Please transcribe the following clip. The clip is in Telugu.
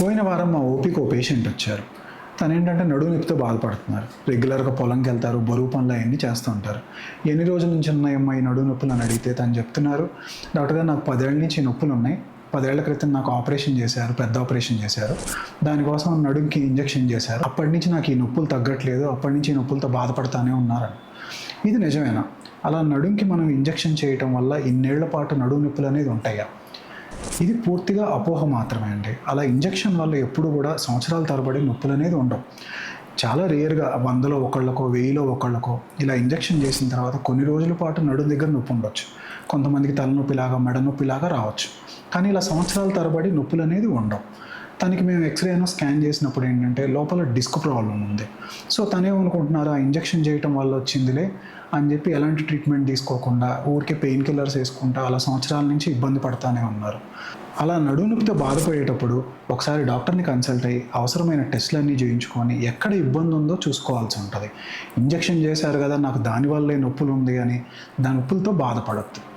పోయిన వారం మా ఓపిక ఓ పేషెంట్ వచ్చారు. తను ఏంటంటే నడువు నొప్పితో బాధపడుతున్నారు. రెగ్యులర్గా పొలంకి వెళ్తారు బరువు పనులు అవన్నీ చేస్తూ ఉంటారు. ఎన్ని రోజుల నుంచి ఉన్నాయమ్మా ఈ నడువు నొప్పులు అని అడిగితే తను చెప్తున్నారు డాక్టర్ గారు నాకు పదేళ్ళ నుంచి నొప్పులు ఉన్నాయి. పదేళ్ళ క్రితం నాకు ఆపరేషన్ చేశారు పెద్ద ఆపరేషన్ చేశారు. దానికోసం నడుంకి ఇంజెక్షన్ చేశారు. అప్పటి నుంచి నాకు ఈ నొప్పులు తగ్గట్లేదు అప్పటి నుంచి ఈ నొప్పులతో బాధపడతానే ఉన్నారని. ఇది నిజమేనా? అలా నడుంకి మనం ఇంజెక్షన్ చేయటం వల్ల ఇన్నేళ్ళ పాటు నడుము నొప్పులు అనేది ఉంటాయా? ఇది పూర్తిగా అపోహ మాత్రమే అండి. అలా ఇంజెక్షన్ వల్ల ఎప్పుడు కూడా సంవత్సరాల తరబడి నొప్పులు అనేది ఉండవు. చాలా రేర్గా వందలో ఒకళ్ళకో వెయ్యిలో ఒకళ్ళకో ఇలా ఇంజెక్షన్ చేసిన తర్వాత కొన్ని రోజుల పాటు నడుము దగ్గర నొప్పి ఉండొచ్చు. కొంతమందికి తలనొప్పిలాగా మెడ నొప్పిలాగా రావచ్చు. కానీ ఇలా సంవత్సరాల తరబడి నొప్పులు అనేది ఉండవు. తనకి మేము ఎక్స్రేను స్కాన్ చేసినప్పుడు ఏంటంటే లోపల డిస్క్ ప్రాబ్లం ఉంది. సో తనేమనుకుంటున్నారు ఆ ఇంజెక్షన్ చేయటం వల్ల వచ్చిందిలే అని చెప్పి ఎలాంటి ట్రీట్మెంట్ తీసుకోకుండా ఊరికే పెయిన్ కిల్లర్స్ వేసుకుంటా అలా సంవత్సరాల నుంచి ఇబ్బంది పడతానే ఉన్నారు. అలా నడు నొప్పితో బాధపడేటప్పుడు ఒకసారి డాక్టర్ని కన్సల్ట్ అయ్యి అవసరమైన టెస్టులన్నీ చేయించుకొని ఎక్కడ ఇబ్బంది ఉందో చూసుకోవాల్సి ఉంటుంది. ఇంజెక్షన్ చేశారు కదా నాకు దానివల్లే నొప్పులు ఉంది అని దాని నొప్పులతో బాధపడద్దు.